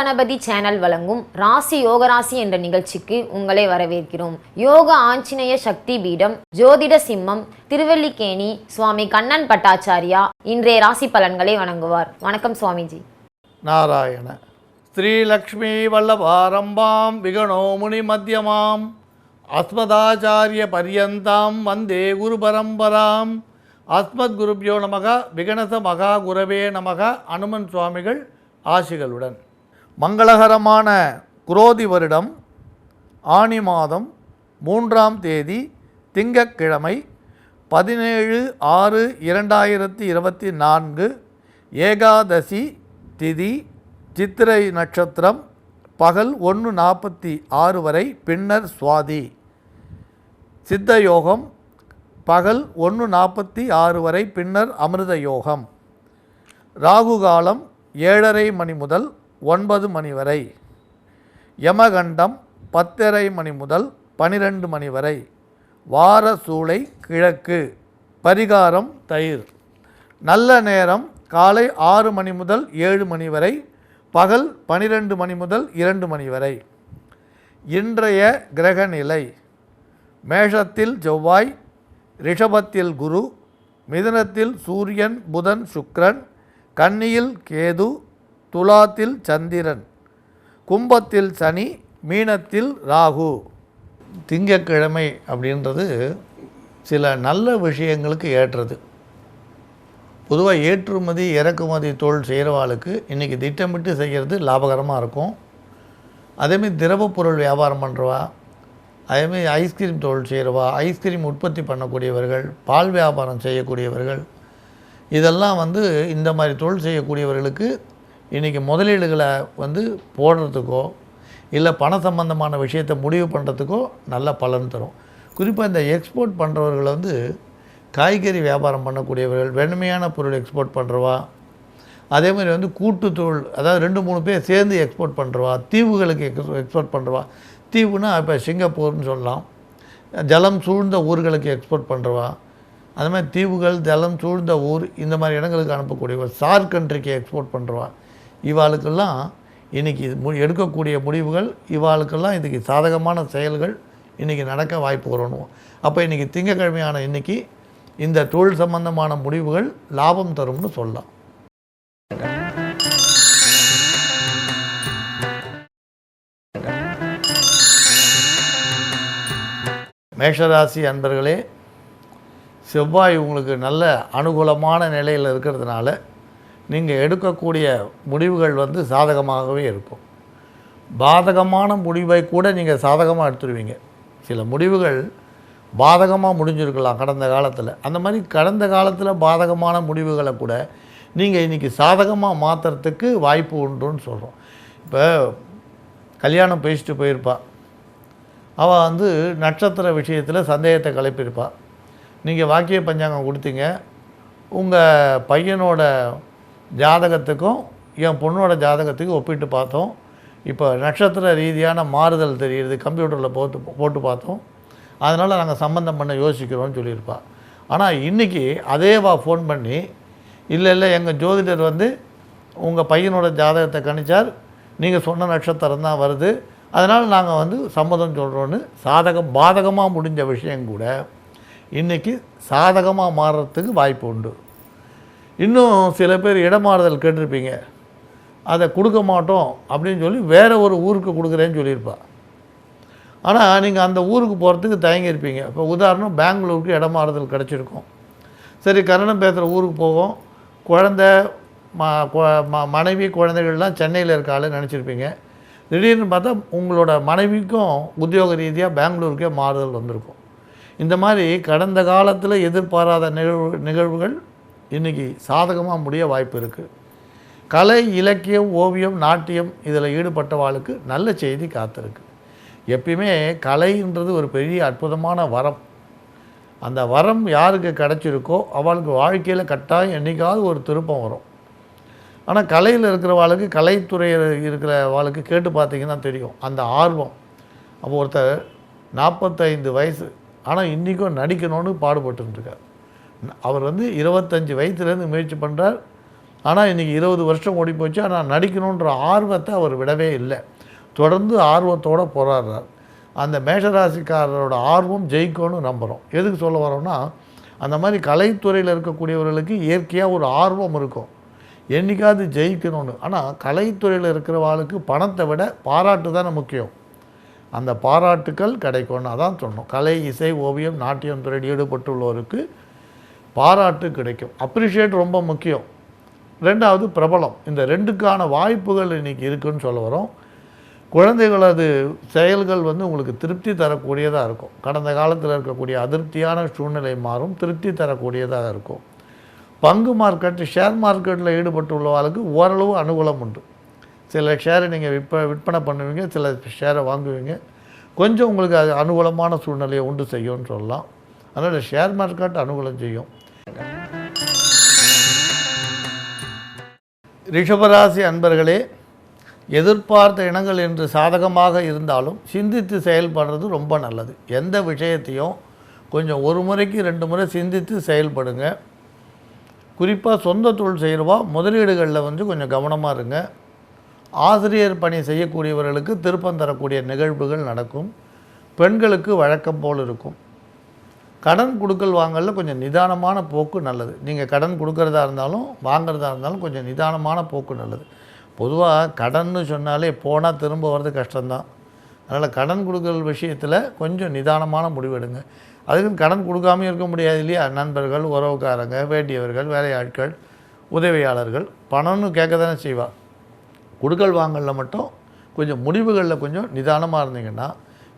Ganapathi channel வழங்கும் ராசி யோகராசி என்ற நிகழ்ச்சிக்கு உங்களை வரவேற்கிறோம். யோக ஆஞ்சநேய சக்தி பீடம் ஜோதிட சிம்மம் திருவல்லிக்கேணி சுவாமி கண்ணன் பட்டாச்சாரியா இன்றைய ராசி பலன்களை வழங்குவார் வணக்கம் சுவாமிஜி. நாராயண. ஸ்ரீலக்ஷ்மி வல்லபாரம்பாம் விகணோ முனி மத்தியமாம் அஸ்மதாச்சாரிய பரியந்தாம் வந்தே குரு பரம்பராம். அஸ்மத் குருபியோ நமக விகணச மகா குரவே நமக அனுமன் சுவாமிகள் ஆசிகளுடன். மங்களகரமான குரோதி வருடம் ஆனி மாதம் மூன்றாம் தேதி திங்கக்கிழமை பதினேழு ஆறு இரண்டாயிரத்தி இருபத்தி நான்கு ஏகாதசி திதி சித்திரை நட்சத்திரம் பகல் ஒன்று நாற்பத்தி ஆறு வரை பின்னர் சுவாதி. சித்த யோகம் பகல் ஒன்று நாற்பத்தி ஆறு வரை பின்னர் அமிர்த யோகம். ராகு காலம் ஏழரை மணி முதல் ஒன்பது மணி வரை. யமகண்டம் பத்தரை மணி முதல் பனிரெண்டு மணி வரை. வார சூளை கிழக்கு. பரிகாரம் தயிர். நல்ல நேரம் காலை ஆறு மணி முதல் ஏழு மணி வரை. பகல் பனிரெண்டு மணி முதல் இரண்டு மணி வரை. இன்றைய கிரக நிலை மேஷத்தில் செவ்வாய் ரிஷபத்தில் குரு மிதுனத்தில் சூரியன் புதன் சுக்ரன் கன்னியில் கேது துலாத்தில் சந்திரன் கும்பத்தில் சனி மீனத்தில் ராகு. திங்கட்கிழமை அப்படின்றது சில நல்ல விஷயங்களுக்கு ஏற்றது. பொதுவாக ஏற்றுமதி இறக்குமதி தொழில் செய்கிறவாளுக்கு இன்றைக்கி திட்டமிட்டு செய்கிறது லாபகரமாக இருக்கும். அதேமாரி திரவப் பொருள் வியாபாரம் பண்ணுறவா அதேமாரி ஐஸ்கிரீம் தொழில் செய்கிறவா ஐஸ்கிரீம் உற்பத்தி பண்ணக்கூடியவர்கள் பால் வியாபாரம் செய்யக்கூடியவர்கள் இதெல்லாம் வந்து இந்த மாதிரி தொழில் செய்யக்கூடியவர்களுக்கு இன்றைக்கி முதலீடுகளை வந்து போடுறதுக்கோ இல்லை பண சம்பந்தமான விஷயத்தை முடிவு பண்ணுறதுக்கோ நல்ல பலன் தரும். குறிப்பாக இந்த எக்ஸ்போர்ட் பண்ணுறவர்கள் வந்து காய்கறி வியாபாரம் பண்ணக்கூடியவர்கள் வெண்மையான பொருள் எக்ஸ்போர்ட் பண்ணுறவா அதே மாதிரி வந்து கூட்டுத்தொழில் அதாவது ரெண்டு மூணு பேர் சேர்ந்து எக்ஸ்போர்ட் பண்ணுறவா தீவுகளுக்கு எக்ஸ் எக்ஸ்போர்ட் பண்ணுறவா தீவுனா இப்போ சிங்கப்பூர்னு சொல்லலாம் ஜலம் சூழ்ந்த ஊர்களுக்கு எக்ஸ்போர்ட் பண்ணுறவா அது மாதிரி தீவுகள் ஜலம் சூழ்ந்த ஊர் இந்த மாதிரி இடங்களுக்கு அனுப்பக்கூடியவா சார் கண்ட்ரிக்கு எக்ஸ்போர்ட் பண்ணுறவா இவாளுக்கெல்லாம் இன்றைக்கி மு எடுக்கக்கூடிய முடிவுகள் இவாளுக்கெல்லாம் இன்றைக்கி சாதகமான செயல்கள் இன்றைக்கி நடக்க வாய்ப்பு வரணும் அப்போ இன்றைக்கி திங்கக்கிழமையான இன்றைக்கி இந்த தொழில் சம்பந்தமான முடிவுகள் லாபம் தரும்னு சொல்லலாம். மேஷராசி அன்பர்களே செவ்வாய் உங்களுக்கு நல்ல அனுகூலமான நிலையில் இருக்கிறதுனால நீங்கள் எடுக்கக்கூடிய முடிவுகள் வந்து சாதகமாகவே இருக்கும். பாதகமான முடிவை கூட நீங்கள் சாதகமாக எடுத்துருவீங்க. சில முடிவுகள் பாதகமாக முடிஞ்சிருக்கலாம் கடந்த காலத்தில். அந்த மாதிரி கடந்த காலத்தில் பாதகமான முடிவுகளை கூட நீங்கள் இன்றைக்கி சாதகமாக மாற்றுறதுக்கு வாய்ப்பு உண்டுன்னு சொல்கிறோம் இப்போ கல்யாணம் பேசிட்டு போயிருப்பா. அவள் வந்து நட்சத்திர விஷயத்தில் சந்தேகத்தை கலப்பியிருப்பாள் நீங்கள் வாக்கிய பஞ்சாங்கம் கொடுத்தீங்க. உங்கள் பையனோட ஜாதகத்துக்கும் என் பொண்ணோட ஜாதகத்துக்கும் ஒப்பிட்டு பார்த்தோம். இப்போ நட்சத்திர ரீதியான மாறுதல் தெரியுது கம்ப்யூட்டரில் போட்டு போட்டு பார்த்தோம். அதனால் நாங்கள் சம்மந்தம் பண்ண யோசிக்கிறோம்னு சொல்லியிருப்பாள் ஆனால் இன்றைக்கி அதேவா ஃபோன் பண்ணி இல்லை இல்லை எங்கள் ஜோதிடர் வந்து உங்கள் பையனோட ஜாதகத்தை கணிச்சார். நீங்கள் சொன்ன நட்சத்திரம் தான் வருது. அதனால் நாங்கள் வந்து சம்மதம் சொல்கிறோன்னு சாதகம் பாதகமாக முடிஞ்ச விஷயம் கூட இன்றைக்கி சாதகமாக மாறுறதுக்கு வாய்ப்பு உண்டு. இன்னும் சில பேர் இடமாறுதல் கேட்டிருப்பீங்க. அதை கொடுக்க மாட்டோம் அப்படின்னு சொல்லி வேறு ஒரு ஊருக்கு கொடுக்குறேன்னு சொல்லியிருப்பா. ஆனால் நீங்கள் அந்த ஊருக்கு போகிறதுக்கு தயங்கியிருப்பீங்க. இப்போ உதாரணம் பெங்களூருக்கு இடமாறுதல் கிடச்சிருக்கும். சரி கன்னடம் பேசுகிற ஊருக்கு போவோம். குழந்த ம கொ- மனைவி குழந்தைகள்லாம் சென்னையில் இருக்காளு நினச்சிருப்பீங்க. திடீர்னு பார்த்தா உங்களோட மனைவிக்கும் உத்தியோக ரீதியாக பெங்களூருக்கே மாறுதல் வந்திருக்கும். இந்த மாதிரி கடந்த காலத்தில் எதிர்பாராத நிகழ்வு நிகழ்வுகள் இன்றைக்கி சாதகமாக முடிய வாய்ப்பு இருக்குது கலை இலக்கியம் ஓவியம் நாட்டியம் இதில் ஈடுபட்டவாளுக்கு நல்ல செய்தி காத்திருக்கு. எப்பயுமே கலைன்றது ஒரு பெரிய அற்புதமான வரம். அந்த வரம் யாருக்கு கிடச்சிருக்கோ அவளுக்கு வாழ்க்கையில் கட்டாயம் என்றைக்காவது ஒரு திருப்பம் வரும். ஆனால் கலையில் இருக்கிறவாளுக்கு கலைத்துறையில் இருக்கிறவாளுக்கு கேட்டு பார்த்தீங்கன்னா தெரியும். அந்த ஆர்வம். அப்போ ஒருத்தர் நாற்பத்தைந்து வயசு. ஆனால் இன்றைக்கும் நடிக்கணும்னு பாடுபட்டுருக்கார். அவர் வந்து இருபத்தஞ்சி வயசுலேருந்து முயற்சி பண்ணுறார் ஆனால் இன்றைக்கி இருபது வருஷம் ஓடி போச்சு. ஆனால் நடிக்கணுன்ற ஆர்வத்தை அவர் விடவே இல்லை. தொடர்ந்து ஆர்வத்தோடு போராடுறார். அந்த மேஷராசிக்காரரோட ஆர்வம் ஜெயிக்கும்னு நம்புகிறோம் எதுக்கு சொல்ல வரோம்னா அந்த மாதிரி கலைத்துறையில் இருக்கக்கூடியவர்களுக்கு இயற்கையாக ஒரு ஆர்வம் இருக்கும். என்னைக்காவது ஜெயிக்கணும்னு. ஆனால் கலைத்துறையில் இருக்கிறவாளுக்கு பணத்தை விட பாராட்டு தானே முக்கியம். அந்த பாராட்டுக்கள் கிடைக்கும்னு அதான் சொன்னோம். கலை இசை ஓவியம் நாட்டியம் துறையில் ஈடுபட்டுள்ளவருக்கு பாராட்டு கிடைக்கும். அப்ரிஷியேட் ரொம்ப முக்கியம். ரெண்டாவது பிரபலம். இந்த ரெண்டுக்கான வாய்ப்புகள் இன்றைக்கி இருக்குன்னு சொல்ல வரோம். குழந்தைகளது செயல்கள் வந்து உங்களுக்கு திருப்தி தரக்கூடியதாக இருக்கும். கடந்த காலத்தில் இருக்கக்கூடிய அதிருப்தியான சூழ்நிலை மாறும் திருப்தி தரக்கூடியதாக இருக்கும். பங்கு மார்க்கெட் ஷேர் மார்க்கெட்டில் ஈடுபட்டுள்ளவர்களுக்கு ஓரளவு அனுகூலம் உண்டு. சில ஷேரை நீங்கள் விற்ப விற்பனை பண்ணுவீங்க சில ஷேரை வாங்குவீங்க. கொஞ்சம் உங்களுக்கு அது அனுகூலமான சூழ்நிலையை உண்டு செய்யும்னு சொல்லலாம். அதனால் ஷேர் மார்க்கெட் அனுகூலம் செய்யும். ரிஷபராசி அன்பர்களே எதிர்பார்த்த இனங்கள் என்று சாதகமாக இருந்தாலும் சிந்தித்து செயல்படுறது ரொம்ப நல்லது. எந்த விஷயத்தையும் கொஞ்சம் ஒரு முறைக்கு ரெண்டு முறை சிந்தித்து செயல்படுங்க. குறிப்பாக சொந்த தொழில் செய்கிறவா முதலீடுகளில் வந்து கொஞ்சம் கவனமாக இருங்க. ஆசிரியர் பணி செய்யக்கூடியவர்களுக்கு திருப்பம் தரக்கூடிய நிகழ்வுகள் நடக்கும். பெண்களுக்கு வழக்கம் போல் இருக்கும். கடன் கொடுக்கல் வாங்கல கொஞ்சம் நிதானமான போக்கு நல்லது. நீங்கள் கடன் கொடுக்கறதா இருந்தாலும் வாங்குறதா இருந்தாலும் கொஞ்சம் நிதானமான போக்கு நல்லது. பொதுவாக கடன்னு சொன்னாலே போனால் திரும்ப வர்றது கஷ்டம்தான். அதனால் கடன் கொடுக்கல் விஷயத்தில் கொஞ்சம் நிதானமான முடிவெடுங்க. அதுக்கும் கடன் கொடுக்காமல் இருக்க முடியாது இல்லையா? நண்பர்கள் உறவுக்காரங்க வேண்டியவர்கள் வேலையாட்கள் உதவியாளர்கள் பணம்னு கேட்க தானே செய்வா. கொடுக்கல் வாங்கலில் மட்டும் கொஞ்சம் முடிவுகளில் கொஞ்சம் நிதானமாக இருந்தீங்கன்னா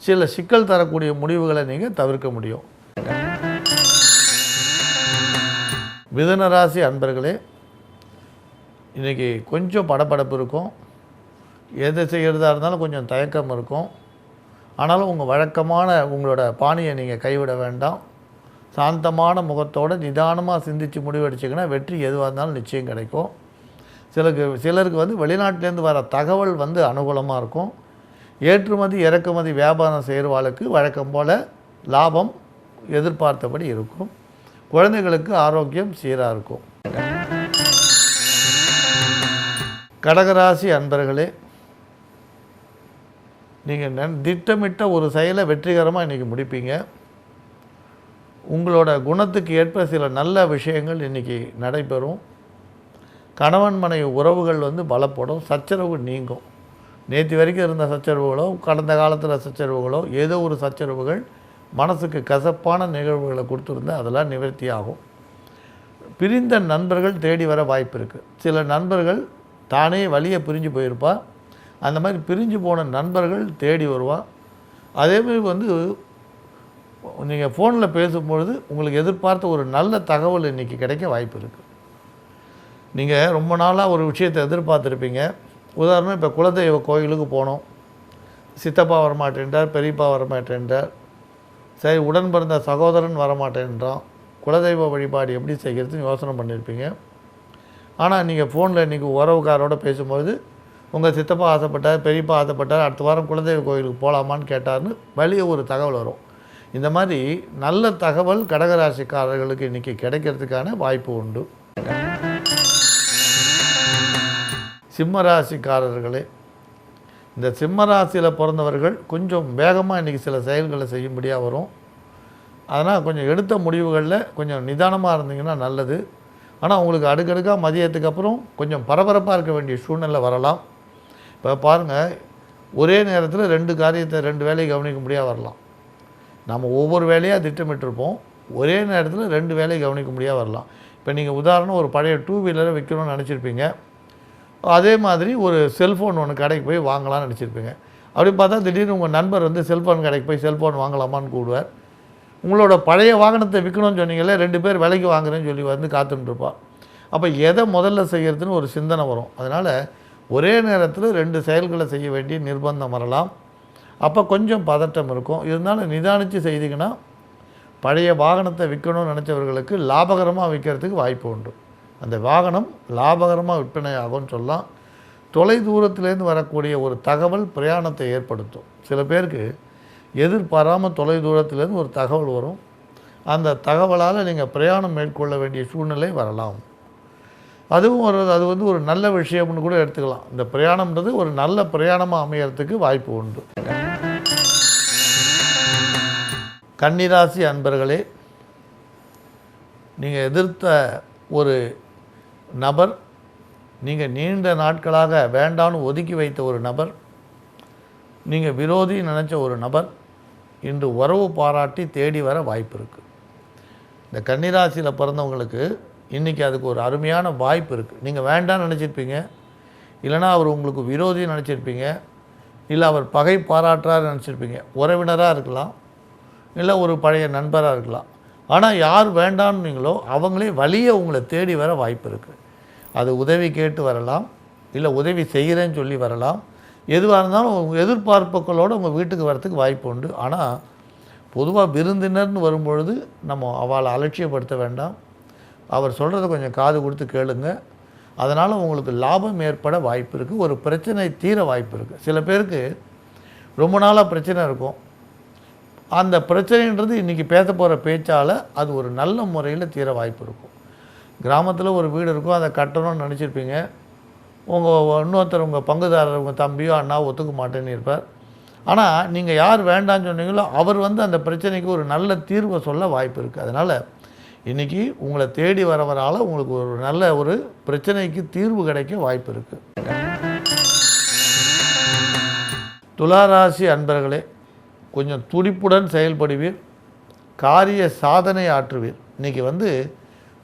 சில சிக்கல் தரக்கூடிய முடிவுகளை நீங்கள் தவிர்க்க முடியும். மிதனராசி அன்பர்களே இன்றைக்கி கொஞ்சம் படபடப்பு இருக்கும். எது செய்கிறதா இருந்தாலும் கொஞ்சம் தயக்கம் இருக்கும். ஆனாலும் உங்கள் வழக்கமான உங்களோட பாணியை நீங்கள் கைவிட வேண்டாம். சாந்தமான முகத்தோடு நிதானமாக சிந்தித்து முடிவெடுச்சிங்கன்னா வெற்றி எதுவாக இருந்தாலும் நிச்சயம் கிடைக்கும். சிலருக்கு சிலருக்கு வந்து வெளிநாட்டிலேருந்து வர தகவல் வந்து அனுகூலமாக இருக்கும். ஏற்றுமதி இறக்குமதி வியாபாரம் செய்கிறவாளுக்கு வழக்கம் போல் லாபம் எதிர்பார்த்தபடி இருக்கும். குழந்தைகளுக்கு ஆரோக்கியம் சீராக இருக்கும். கடகராசி அன்பர்களே நீங்கள் நன் திட்டமிட்ட ஒரு செயலை வெற்றிகரமாக இன்றைக்கி முடிப்பீங்க. உங்களோட குணத்துக்கு ஏற்ப சில நல்ல விஷயங்கள் இன்றைக்கி நடைபெறும். கணவன் மனைவி உறவுகள் வந்து பலப்படும். சச்சரவு நீங்கும். நேற்று வரைக்கும் இருந்த சச்சரவுகளோ கடந்த காலத்தில் சச்சரவுகளோ ஏதோ ஒரு சச்சரவுகள் மனசுக்கு கசப்பான நிகழ்வுகளை கொடுத்துருந்தா அதெல்லாம் நிவர்த்தி ஆகும். பிரிந்த நண்பர்கள் தேடி வர வாய்ப்பு இருக்குது சில நண்பர்கள் தானே வழியை பிரிஞ்சு போயிருப்பா. அந்த மாதிரி பிரிஞ்சு போன நண்பர்கள் தேடி வருவா. அதேமாதிரி வந்து நீங்கள் ஃபோனில் பேசும்பொழுது உங்களுக்கு எதிர்பார்த்த ஒரு நல்ல தகவல் இன்றைக்கி கிடைக்க வாய்ப்பு இருக்குது நீங்கள் ரொம்ப நாளாக ஒரு விஷயத்தை எதிர்பார்த்துருப்பீங்க. உதாரணம் இப்போ குலதெய்வ கோயிலுக்கு போனோம். சித்தப்பா வரமாட்டேன்றார் பெரியப்பா வரமாட்டேன்றார். சரி உடன் பிறந்த சகோதரன் வரமாட்டேன்றான் குலதெய்வ வழிபாடு எப்படி செய்கிறதுன்னு யோசனை பண்ணியிருப்பீங்க. ஆனால் நீங்கள் ஃபோனில் இன்றைக்கி உறவுக்காரோட பேசும்போது உங்கள் சித்தப்பா ஆசைப்பட்டார் பெரியப்பா ஆசைப்பட்டார் அடுத்த வாரம் குலதெய்வ கோயிலுக்கு போகலாமான்னு கேட்டார்னு வெளியே ஒரு தகவல் வரும். இந்த மாதிரி நல்ல தகவல் கடகராசிக்காரர்களுக்கு இன்றைக்கி கிடைக்கிறதுக்கான வாய்ப்பு உண்டு. சிம்மராசிக்காரர்களே இந்த சிம்மராசியில் பிறந்தவர்கள் கொஞ்சம் வேகமாக இன்றைக்கி சில செயல்களை செய்யும்படியாக வரும். அதனால் கொஞ்சம் எடுத்த முடிவுகளில் கொஞ்சம் நிதானமாக இருந்தீங்கன்னா நல்லது. ஆனால் உங்களுக்கு அடுக்கடுக்காக மதியத்துக்கு அப்புறம் கொஞ்சம் பரபரப்பாக இருக்க வேண்டிய சூழ்நிலை வரலாம். இப்போ பாருங்கள் ஒரே நேரத்தில் ரெண்டு காரியத்தை ரெண்டு வேலையை கவனிக்க முடியாது வரலாம். நம்ம ஒவ்வொரு வேலையாக திட்டமிட்டிருப்போம். ஒரே நேரத்தில் ரெண்டு வேலையை கவனிக்க முடியாது வரலாம். இப்போ நீங்கள் உதாரணம் ஒரு பழைய டூ வீலரை விற்கணும்னு நினச்சிருப்பீங்க. அதே மாதிரி ஒரு செல்ஃபோன் ஒன்று கடைக்கு போய் வாங்கலாம்னு நினச்சிருப்பீங்க. அப்படி பார்த்தா திடீர்னு உங்கள் நண்பர் வந்து செல்ஃபோன் கடைக்கு போய் செல்ஃபோன் வாங்கலாமான்னு கூடுவார். உங்களோட பழைய வாகனத்தை விற்கணும்னு சொன்னீங்களே ரெண்டு பேர் விலைக்கு வாங்குறேன்னு சொல்லி வந்து காத்துட்டுருப்பா அப்போ எதை முதல்ல செய்கிறதுன்னு ஒரு சிந்தனை வரும். அதனால் ஒரே நேரத்தில் ரெண்டு செயல்களை செய்ய வேண்டிய நிர்பந்தம் வரலாம். அப்போ கொஞ்சம் பதட்டம் இருக்கும். இருந்தாலும் நிதானித்து செய்தீங்கன்னா பழைய வாகனத்தை விற்கணும்னு நினச்சவர்களுக்கு லாபகரமாக விற்கிறதுக்கு வாய்ப்பு உண்டு. அந்த வாகனம் லாபகரமாக விற்பனை ஆகும்னு சொல்லலாம் தொலை தூரத்திலேருந்து வரக்கூடிய ஒரு தகவல் பிரயாணத்தை ஏற்படுத்தும். சில பேருக்கு எதிர்பாராமல் தொலை தூரத்திலேருந்து ஒரு தகவல் வரும். அந்த தகவலால் நீங்கள் பிரயாணம் மேற்கொள்ள வேண்டிய சூழ்நிலை வரலாம். அதுவும் ஒரு அது வந்து ஒரு நல்ல விஷயம்னு கூட எடுத்துக்கலாம். இந்த பிரயாணம்ன்றது ஒரு நல்ல பிரயாணமாக அமையறதுக்கு வாய்ப்பு உண்டு. கன்னிராசி அன்பர்களே நீங்கள் எதிர்த்த ஒரு நபர் நீங்கள் நீண்ட நாட்களாக வேண்டான்னு ஒதுக்கி வைத்த ஒரு நபர் நீங்கள் விரோதி நினச்ச ஒரு நபர் இன்று உறவு பாராட்டி தேடி வர வாய்ப்பு இருக்குது இந்த கன்னிராசியில் பிறந்தவங்களுக்கு இன்றைக்கி அதுக்கு ஒரு அருமையான வாய்ப்பு இருக்குது நீங்கள் வேண்டாம்னு நினச்சிருப்பீங்க. இல்லைனா அவர் உங்களுக்கு விரோதி நினச்சிருப்பீங்க. இல்லை அவர் பகை பாராட்டுறாரு நினச்சிருப்பீங்க. உறவினராக இருக்கலாம். இல்லை ஒரு பழைய நண்பராக இருக்கலாம். ஆனால் யார் வேண்டான்னீங்களோ அவங்களே வழியை உங்களை தேடி வர வாய்ப்பு இருக்குது அது உதவி கேட்டு வரலாம் இல்லை உதவி செய்கிறேன்னு சொல்லி வரலாம். எதுவாக இருந்தாலும் உங்கள் எதிர்பார்ப்புகளோடு உங்கள் வீட்டுக்கு வரத்துக்கு வாய்ப்பு உண்டு. ஆனால் பொதுவாக விருந்தினர்னு வரும்பொழுது நம்ம அவளை அலட்சியப்படுத்த வேண்டாம். அவர் சொல்கிறத கொஞ்சம் காது கொடுத்து கேளுங்க. அதனால் உங்களுக்கு லாபம் ஏற்பட வாய்ப்பு இருக்குது ஒரு பிரச்சனை தீர வாய்ப்பு இருக்குது சில பேருக்கு ரொம்ப நாளாக பிரச்சனை இருக்கும். அந்த பிரச்சனைன்றது இன்றைக்கி பேச போகிற பேச்சால் அது ஒரு நல்ல முறையில் தீர வாய்ப்பு இருக்கும். கிராமத்தில் ஒரு வீடு இருக்கும் அதை கட்டணும்னு நினச்சிருப்பீங்க. உங்கள் இன்னொருத்தர் உங்கள் பங்குதாரர் உங்கள் தம்பியோ அண்ணாவோ ஒத்துக்க மாட்டேன்னு இருப்பார். ஆனால் நீங்கள் யார் வேண்டாம்னு சொன்னீங்களோ அவர் வந்து அந்த பிரச்சனைக்கு ஒரு நல்ல தீர்வை சொல்ல வாய்ப்பு இருக்குது அதனால் இன்றைக்கி உங்களை தேடி வரவரால் உங்களுக்கு ஒரு நல்ல ஒரு பிரச்சனைக்கு தீர்வு கிடைக்க வாய்ப்பு இருக்குது துளாராசி அன்பர்களே கொஞ்சம் துடிப்புடன் செயல்படுவீர். காரிய சாதனை ஆற்றுவீர். இன்றைக்கி வந்து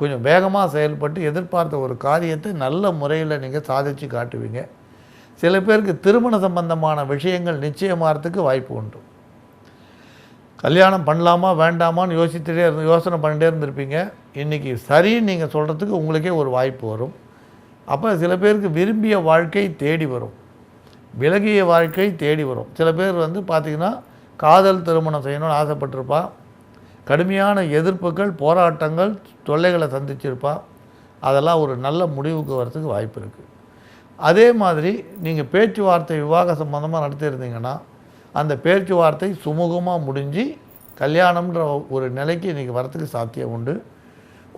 கொஞ்சம் வேகமாக செயல்பட்டு எதிர்பார்த்த ஒரு காரியத்தை நல்ல முறையில் நீங்கள் சாதித்து காட்டுவீங்க. சில பேருக்கு திருமண சம்பந்தமான விஷயங்கள் நிச்சயமாகிறதுக்கு வாய்ப்பு உண்டு. கல்யாணம் பண்ணலாமா வேண்டாமான்னு யோசிச்சுட்டே இருந்து யோசனை பண்ணிட்டே இருந்திருப்பீங்க. இன்றைக்கி சரின்னு நீங்கள் சொல்கிறதுக்கு உங்களுக்கே ஒரு வாய்ப்பு வரும். அப்போ சில பேருக்கு விரும்பிய வாழ்க்கை தேடி வரும். விலகிய வாழ்க்கை தேடி வரும். சில பேர் வந்து பார்த்திங்கன்னா காதல் திருமணம் செய்யணும்னு ஆசைப்பட்டிருப்பா. கடுமையான எதிர்ப்புகள் போராட்டங்கள் தொல்லைகளை சந்திச்சிருப்பா. அதெல்லாம் ஒரு நல்ல முடிவுக்கு வரத்துக்கு வாய்ப்பு இருக்குது அதே மாதிரி நீங்கள் பேச்சுவார்த்தை விவாக சம்பந்தமாக நடத்தியிருந்தீங்கன்னா அந்த பேச்சுவார்த்தை சுமூகமாக முடிஞ்சு கல்யாணம்ன்ற ஒரு நிலைக்கு இன்றைக்கி வரத்துக்கு சாத்தியம் உண்டு.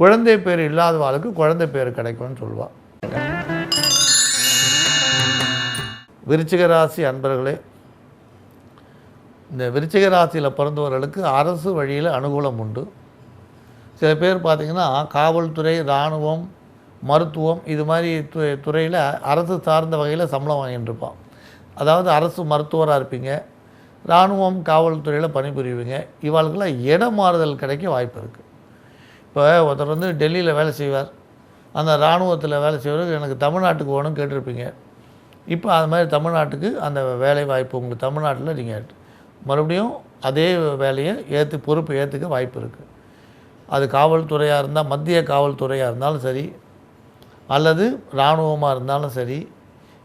குழந்தை பேர் இல்லாதவாளுக்கு குழந்தை பேர் கிடைக்கும்னு சொல்லுவாள் விருச்சிக ராசி அன்பர்களே இந்த விருச்சிக ராசியில் பிறந்தவர்களுக்கு அரசு வழியில் அனுகூலம் உண்டு. சில பேர் பார்த்திங்கன்னா காவல்துறை இராணுவம் மருத்துவம் இது மாதிரி து துறையில் அரசு சார்ந்த வகையில் சம்பளம் வாங்கிட்டு இருப்பான். அதாவது அரசு மருத்துவராக இருப்பீங்க. இராணுவம் காவல்துறையில் பணிபுரிவீங்க. இவாளுக்கெல்லாம் இடம் மாறுதல் கிடைக்க வாய்ப்பு இருக்குது இப்போ ஒருத்தர் வந்து டெல்லியில் வேலை செய்வார். அந்த இராணுவத்தில் வேலை செய்வார் எனக்கு தமிழ்நாட்டுக்கு போகணும்னு கேட்டிருப்பீங்க. இப்போ அது மாதிரி தமிழ்நாட்டுக்கு அந்த வேலை வாய்ப்பு உங்களுக்கு தமிழ்நாட்டில் நீங்கள் மறுபடியும் அதே வேலையை ஏற்று பொறுப்பு ஏற்றுக்க வாய்ப்பு இருக்குது அது காவல்துறையாக இருந்தால் மத்திய காவல்துறையாக இருந்தாலும் சரி அல்லது இராணுவமாக இருந்தாலும் சரி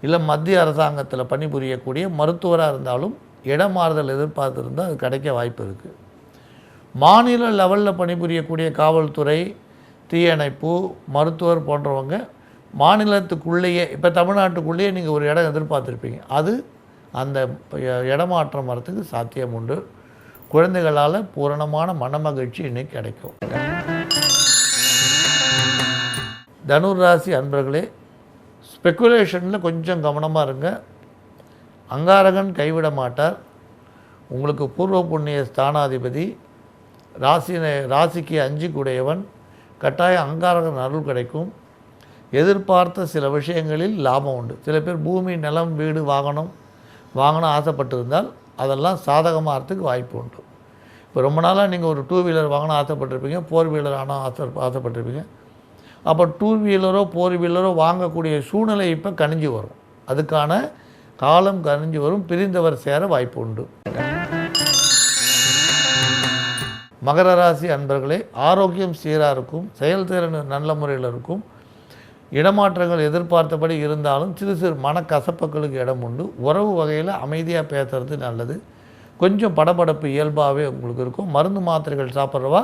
இல்லை மத்திய அரசாங்கத்தில் பணிபுரியக்கூடிய மருத்துவராக இருந்தாலும் இடமாறுதல் எதிர்பார்த்துருந்தால் அது கிடைக்க வாய்ப்பு இருக்குது மாநில லெவலில் பணிபுரியக்கூடிய காவல்துறை தீயணைப்பு மருத்துவர் போன்றவங்க மாநிலத்துக்குள்ளேயே இப்போ தமிழ்நாட்டுக்குள்ளேயே நீங்கள் ஒரு இடம் எதிர்பார்த்துருப்பீங்க. அது அந்த இடமாற்றம் வரத்துக்கு சாத்தியம் உண்டு. குழந்தைகளால் பூரணமான மனமகிழ்ச்சி இன்னைக்கு கிடைக்கும். தனுர் ராசி அன்பர்களே ஸ்பெக்குலேஷனில் கொஞ்சம் கவனமாக இருங்க. அங்காரகன் கைவிட மாட்டார். உங்களுக்கு பூர்வ புண்ணிய ஸ்தானாதிபதி ராசி ராசிக்கு அஞ்சு கூடையவன் கட்டாயம் அங்காரகன் அருள் கிடைக்கும். எதிர்பார்த்த சில விஷயங்களில் லாபம் உண்டு. சில பேர் பூமி நிலம் வீடு வாகனம் வாங்கணும் ஆசைப்பட்டிருந்தால் அதெல்லாம் சாதகமாகறதுக்கு வாய்ப்பு உண்டு. இப்போ ரொம்ப நாளாக நீங்கள் ஒரு டூ வீலர் வாங்கணும் ஆசைப்பட்டிருப்பீங்க ஃபோர் வீலர் ஆனால் ஆசை ஆசைப்பட்டிருப்பீங்க. அப்போ டூ வீலரோ ஃபோர் வீலரோ வாங்கக்கூடிய சூழ்நிலை இப்போ கணிஞ்சு வரும். அதுக்கான காலம் கணிஞ்சு வரும் பிரிந்தவர் சேர வாய்ப்பு உண்டு. மகர ராசி அன்பர்களே ஆரோக்கியம் சீராக இருக்கும் செயல்திறன் நல்ல முறையில் இருக்கும். இடமாற்றங்கள் எதிர்பார்த்தபடி இருந்தாலும் சிறு சிறு மனக்கசப்புகளுக்கு இடம் உண்டு. உறவு வகையில் அமைதியாக பேசுறது நல்லது. கொஞ்சம் படபடப்பு இயல்பாகவே உங்களுக்கு இருக்கும். மருந்து மாத்திரைகள் சாப்பிட்றவா?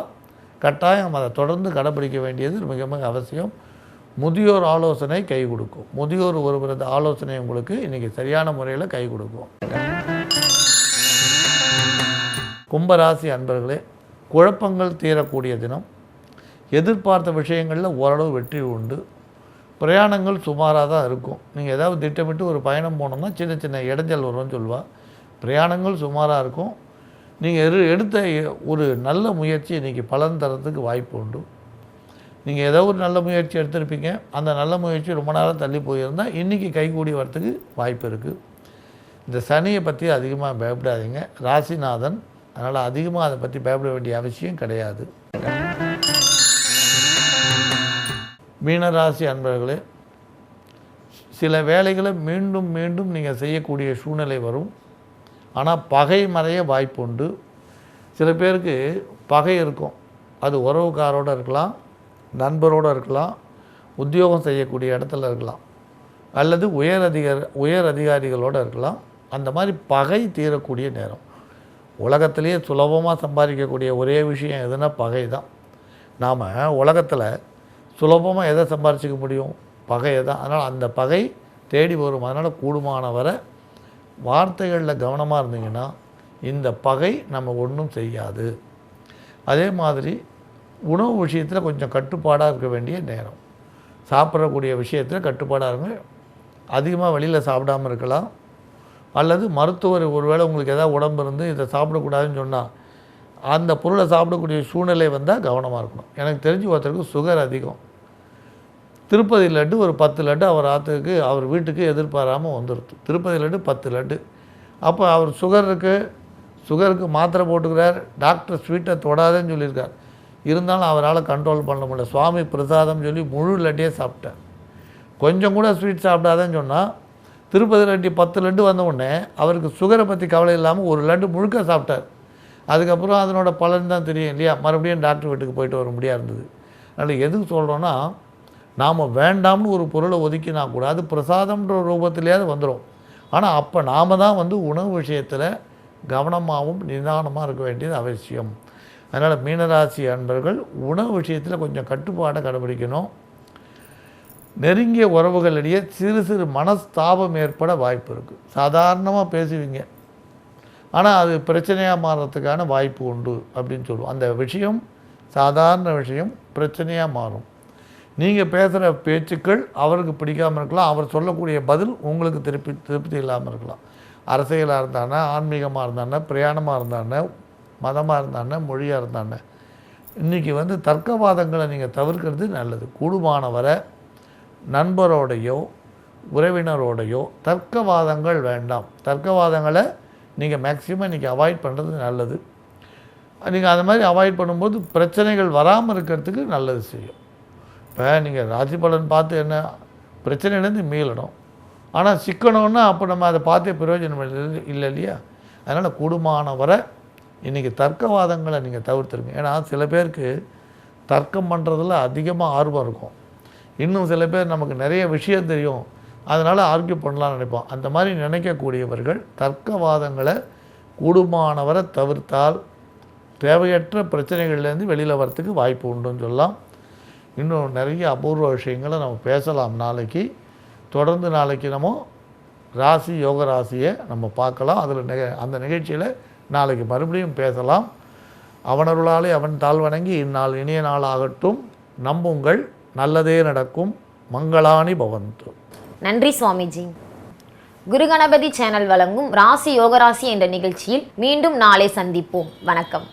கட்டாயம் அதை தொடர்ந்து கடைப்பிடிக்க வேண்டியது மிக மிக அவசியம். முதியோர் ஆலோசனை கை கொடுக்கும். முதியோர் ஒருவரது ஆலோசனை உங்களுக்கு இன்றைக்கி சரியான முறையில் கை கொடுக்கும். கும்பராசி அன்பர்களே குழப்பங்கள் தீரக்கூடிய தினம். எதிர்பார்த்த விஷயங்களில் ஓரளவு வெற்றி உண்டு. பிரயாணங்கள் சுமாராக தான் இருக்கும். நீங்கள் ஏதாவது திட்டமிட்டு ஒரு பயணம் போனோம்னா சின்ன சின்ன இடைஞ்சல் வரும்னு சொல்லுவாள் பிரயாணங்கள் சுமாராக இருக்கும். நீங்கள் எடு எடுத்த ஒரு நல்ல முயற்சி இன்றைக்கி பலன் தரத்துக்கு வாய்ப்பு உண்டு. நீங்கள் ஏதோ ஒரு நல்ல முயற்சி எடுத்திருப்பீங்க. அந்த நல்ல முயற்சி ரொம்ப நேரம் தள்ளி போயிருந்தால் இன்றைக்கி கைகூடி வரத்துக்கு வாய்ப்பு இருக்குது இந்த சனியை பற்றி அதிகமாக பயப்படாதீங்க. ராசிநாதன். அதனால் அதிகமாக அதை பற்றி பயப்பட வேண்டிய அவசியம் கிடையாது. மீனராசி அன்பர்களே சில வேலைகளை மீண்டும் மீண்டும் நீங்கள் செய்யக்கூடிய சூழ்நிலை வரும். ஆனால் பகை மறைய வாய்ப்பு உண்டு சில பேருக்கு பகை இருக்கும். அது உறவுக்காரோடு இருக்கலாம் நண்பரோடு இருக்கலாம் உத்தியோகம் செய்யக்கூடிய இடத்துல இருக்கலாம். அல்லது உயர் அதிகாரி உயர் அதிகாரிகளோடு இருக்கலாம். அந்த மாதிரி பகை தீரக்கூடிய நேரம். உலகத்திலேயே சுலபமாக சம்பாதிக்கக்கூடிய ஒரே விஷயம் எதுனா பகை தான் நாம் உலகத்தில் சுலபமாக எதை சம்பாரிச்சிக்க முடியும்? பகையை தான் அதனால் அந்த பகை தேடி வரும். அதனால் கூடுமான வரை வார்த்தைகளில் கவனமாக இருந்தீங்கன்னா இந்த பகை நம்ம ஒன்றும் செய்யாது. அதே மாதிரி உணவு விஷயத்தில் கொஞ்சம் கட்டுப்பாடாக இருக்க வேண்டிய நேரம். சாப்பிடக்கூடிய விஷயத்தில் கட்டுப்பாடாக இருங்க. அதிகமாக வெளியில் சாப்பிடாம இருக்கலாம். அல்லது மருத்துவர் ஒருவேளை உங்களுக்கு எதாவது உடம்பு இருந்து இதை சாப்பிடக்கூடாதுன்னு சொன்னால் அந்த பொருளை சாப்பிடக்கூடிய சூழ்நிலை வந்தால் கவனமாக இருக்கணும். எனக்கு தெரிஞ்சு ஒருத்தருக்கு சுகர் அதிகம். திருப்பதி லட்டு ஒரு பத்து லட்டு அவர் ஆற்றுக்கு அவர் வீட்டுக்கு எதிர்பாராமல் வந்துடுது திருப்பதி லட்டு பத்து லட்டு. அப்போ அவர் சுகருக்கு சுகருக்கு மாத்திரை போட்டுக்கிறார். டாக்டர் ஸ்வீட்டை தொடாதேன்னு சொல்லியிருக்கார். இருந்தாலும் அவரால் கண்ட்ரோல் பண்ண முடியல. சுவாமி பிரசாதம் சொல்லி முழு லட்டியே சாப்பிட்டார். கொஞ்சம் கூட ஸ்வீட் சாப்பிடாதேன்னு சொன்னால் திருப்பதி லட்டு பத்து லட்டு வந்த உடனே அவருக்கு சுகரை பற்றி கவலை இல்லாமல் ஒரு லட்டு முழுக்க சாப்பிட்டார். அதுக்கப்புறம் அதனோட பலன் தான் தெரியும் இல்லையா? மறுபடியும் டாக்டர் வீட்டுக்கு போயிட்டு வர முடியா இருந்தது. அதனால் எதுக்கு சொல்கிறோன்னா நாம் வேண்டாம்னு ஒரு பொருளை ஒதுக்கினா கூட அது பிரசாதம்ன்ற ரூபத்திலேயாவது வந்துடும் ஆனால் அப்போ நாம் தான் வந்து உணவு விஷயத்தில் கவனமாகவும் நிதானமாக இருக்க வேண்டியது அவசியம். அதனால் மீனராசி அன்பர்கள் உணவு விஷயத்தில் கொஞ்சம் கட்டுப்பாடை கடைபிடிக்கணும். நெருங்கிய உறவுகளிடையே சிறு சிறு மனஸ்தாபம் ஏற்பட வாய்ப்பு இருக்குது சாதாரணமாக பேசுவீங்க. ஆனால் அது பிரச்சனையாக மாறுறதுக்கான வாய்ப்பு உண்டு அப்படின்னு சொல்லுவோம். அந்த விஷயம் சாதாரண விஷயம் பிரச்சனையாக மாறும். நீங்கள் பேசுகிற பேச்சுக்கள் அவருக்கு பிடிக்காமல் இருக்கலாம். அவர் சொல்லக்கூடிய பதில் உங்களுக்கு திருப்பி திருப்தி இல்லாமல் இருக்கலாம். அரசியலாக இருந்தானே ஆன்மீகமாக இருந்தானே பிரயாணமாக இருந்தானே மதமாக இருந்தானே மொழியாக இருந்தானே இன்றைக்கி வந்து தர்க்கவாதங்களை நீங்கள் தவிர்க்கிறது நல்லது. கூடுமானவரை நண்பரோடையோ உறவினரோடையோ தர்க்கவாதங்கள் வேண்டாம். தர்க்கவாதங்களை நீங்கள் மேக்ஸிமம் இன்றைக்கி அவாய்ட் பண்ணுறது நல்லது. நீங்கள் அதை மாதிரி அவாய்ட் பண்ணும்போது பிரச்சனைகள் வராமல் இருக்கிறதுக்கு நல்லது செய்யும். இப்போ நீங்கள் ராசி பலன் பார்த்து என்ன பிரச்சனையிலேருந்து மீளணும். ஆனால் சிக்கணும்னா அப்போ நம்ம அதை பார்த்தே பிரயோஜனம் இல்லை இல்லை இல்லையா? அதனால் கூடுமான வரை இன்றைக்கி தர்க்கவாதங்களை நீங்கள் தவிர்த்துருங்க. ஏன்னா சில பேருக்கு தர்க்கம் பண்ணுறதுல அதிகமாக ஆர்வம் இருக்கும். இன்னும் சில பேர் நமக்கு நிறைய விஷயம் தெரியும். அதனால் ஆர்கியூ பண்ணலாம்னு நினைப்போம். அந்த மாதிரி நினைக்கக்கூடியவர்கள் தர்க்கவாதங்களை கூடுமானவரை தவிர்த்தால் தேவையற்ற பிரச்சனைகள்லேருந்து வெளியில் வரத்துக்கு வாய்ப்பு உண்டுன்னு சொல்லலாம். இன்னும் நிறைய அபூர்வ விஷயங்களை நம்ம பேசலாம். நாளைக்கு தொடர்ந்து நாளைக்கு நம்ம ராசி யோக ராசியை நம்ம பார்க்கலாம். அதில் நிக அந்த நிகழ்ச்சியில் நாளைக்கு மறுபடியும் பேசலாம். அவனருளாலே அவன் தாழ் வணங்கி இந்நாள் இனிய நாள் ஆகட்டும். நம்புங்கள். நல்லதே நடக்கும். மங்களானி பவந்தும் நன்றி சுவாமிஜி. குரு கணபதி சேனல் வழங்கும் ராசி யோகராசி என்ற நிகழ்ச்சியில் மீண்டும் நாளை சந்திப்போம். வணக்கம்.